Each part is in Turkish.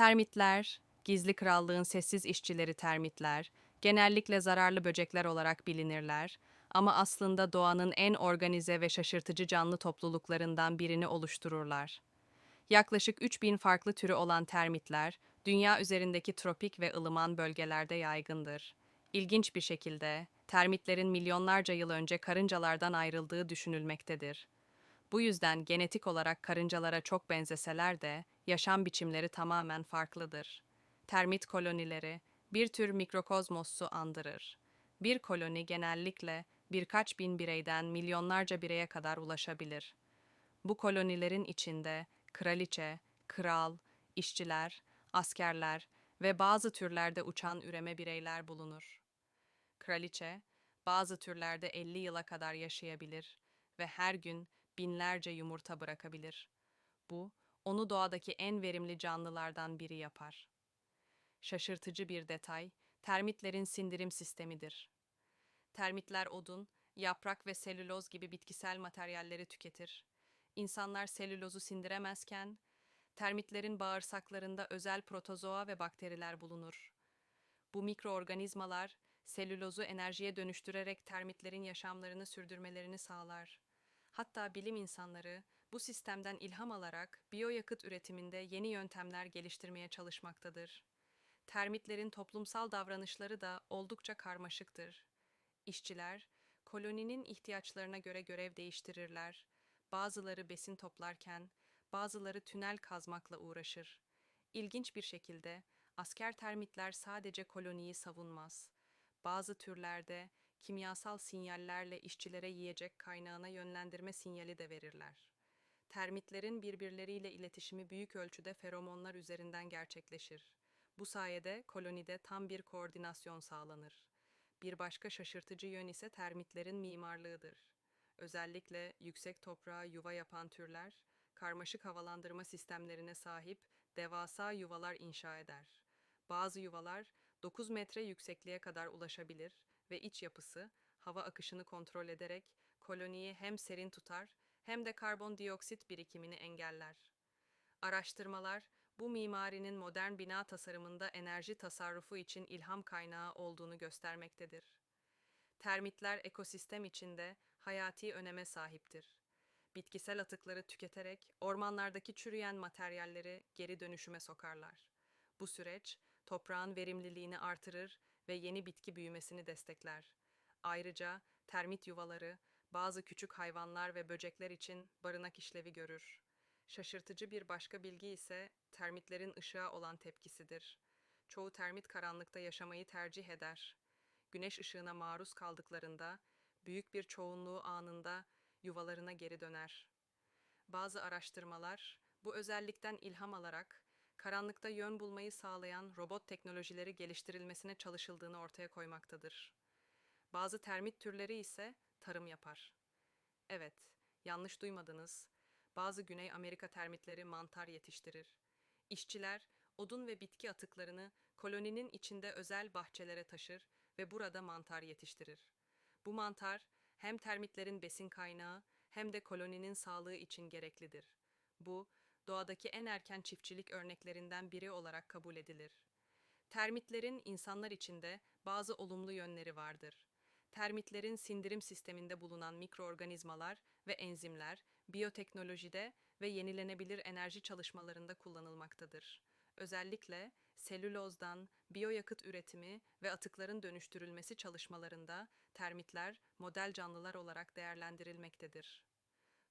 Termitler, gizli krallığın sessiz işçileri termitler, genellikle zararlı böcekler olarak bilinirler ama aslında doğanın en organize ve şaşırtıcı canlı topluluklarından birini oluştururlar. Yaklaşık 3000 farklı türü olan termitler, dünya üzerindeki tropik ve ılıman bölgelerde yaygındır. İlginç bir şekilde, termitlerin milyonlarca yıl önce karıncalardan ayrıldığı düşünülmektedir. Bu yüzden genetik olarak karıncalara çok benzeseler de yaşam biçimleri tamamen farklıdır. Termit kolonileri bir tür mikrokozmosu andırır. Bir koloni genellikle birkaç bin bireyden milyonlarca bireye kadar ulaşabilir. Bu kolonilerin içinde kraliçe, kral, işçiler, askerler ve bazı türlerde uçan üreme bireyler bulunur. Kraliçe, bazı türlerde 50 yıla kadar yaşayabilir ve her gün binlerce yumurta bırakabilir. Bu, onu doğadaki en verimli canlılardan biri yapar. Şaşırtıcı bir detay, termitlerin sindirim sistemidir. Termitler odun, yaprak ve selüloz gibi bitkisel materyalleri tüketir. İnsanlar selülozu sindiremezken, termitlerin bağırsaklarında özel protozoa ve bakteriler bulunur. Bu mikroorganizmalar, selülozu enerjiye dönüştürerek termitlerin yaşamlarını sürdürmelerini sağlar. Hatta bilim insanları bu sistemden ilham alarak biyoyakıt üretiminde yeni yöntemler geliştirmeye çalışmaktadır. Termitlerin toplumsal davranışları da oldukça karmaşıktır. İşçiler, koloninin ihtiyaçlarına göre görev değiştirirler. Bazıları besin toplarken, bazıları tünel kazmakla uğraşır. İlginç bir şekilde asker termitler sadece koloniyi savunmaz. Bazı türlerde kimyasal sinyallerle işçilere yiyecek kaynağına yönlendirme sinyali de verirler. Termitlerin birbirleriyle iletişimi büyük ölçüde feromonlar üzerinden gerçekleşir. Bu sayede kolonide tam bir koordinasyon sağlanır. Bir başka şaşırtıcı yön ise termitlerin mimarlığıdır. Özellikle yüksek toprağa yuva yapan türler, karmaşık havalandırma sistemlerine sahip devasa yuvalar inşa eder. Bazı yuvalar 9 metre yüksekliğe kadar ulaşabilir ve iç yapısı hava akışını kontrol ederek koloniyi hem serin tutar hem de karbondioksit birikimini engeller. Araştırmalar bu mimarinin modern bina tasarımında enerji tasarrufu için ilham kaynağı olduğunu göstermektedir. Termitler ekosistem içinde hayati öneme sahiptir. Bitkisel atıkları tüketerek ormanlardaki çürüyen materyalleri geri dönüşüme sokarlar. Bu süreç toprağın verimliliğini artırır ve yeni bitki büyümesini destekler. Ayrıca termit yuvaları bazı küçük hayvanlar ve böcekler için barınak işlevi görür. Şaşırtıcı bir başka bilgi ise termitlerin ışığa olan tepkisidir. Çoğu termit karanlıkta yaşamayı tercih eder. Güneş ışığına maruz kaldıklarında büyük bir çoğunluğu anında yuvalarına geri döner. Bazı araştırmalar bu özellikten ilham alarak karanlıkta yön bulmayı sağlayan robot teknolojileri geliştirilmesine çalışıldığını ortaya koymaktadır. Bazı termit türleri ise tarım yapar. Evet, yanlış duymadınız. Bazı Güney Amerika termitleri mantar yetiştirir. İşçiler odun ve bitki atıklarını koloninin içinde özel bahçelere taşır ve burada mantar yetiştirir. Bu mantar hem termitlerin besin kaynağı hem de koloninin sağlığı için gereklidir. Bu, doğadaki en erken çiftçilik örneklerinden biri olarak kabul edilir. Termitlerin insanlar içinde bazı olumlu yönleri vardır. Termitlerin sindirim sisteminde bulunan mikroorganizmalar ve enzimler biyoteknolojide ve yenilenebilir enerji çalışmalarında kullanılmaktadır. Özellikle selülozdan biyoyakıt üretimi ve atıkların dönüştürülmesi çalışmalarında termitler model canlılar olarak değerlendirilmektedir.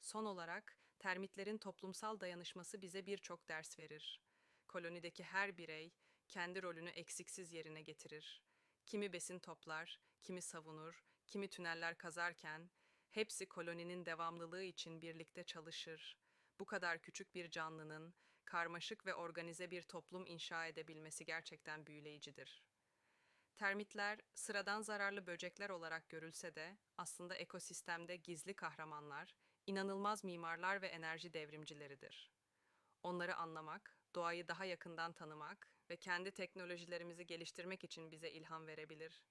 Son olarak termitlerin toplumsal dayanışması bize birçok ders verir. Kolonideki her birey kendi rolünü eksiksiz yerine getirir. Kimi besin toplar, kimi savunur, kimi tüneller kazarken hepsi koloninin devamlılığı için birlikte çalışır. Bu kadar küçük bir canlının karmaşık ve organize bir toplum inşa edebilmesi gerçekten büyüleyicidir. Termitler sıradan zararlı böcekler olarak görülse de aslında ekosistemde gizli kahramanlar, inanılmaz mimarlar ve enerji devrimcileridir. Onları anlamak, doğayı daha yakından tanımak ve kendi teknolojilerimizi geliştirmek için bize ilham verebilir.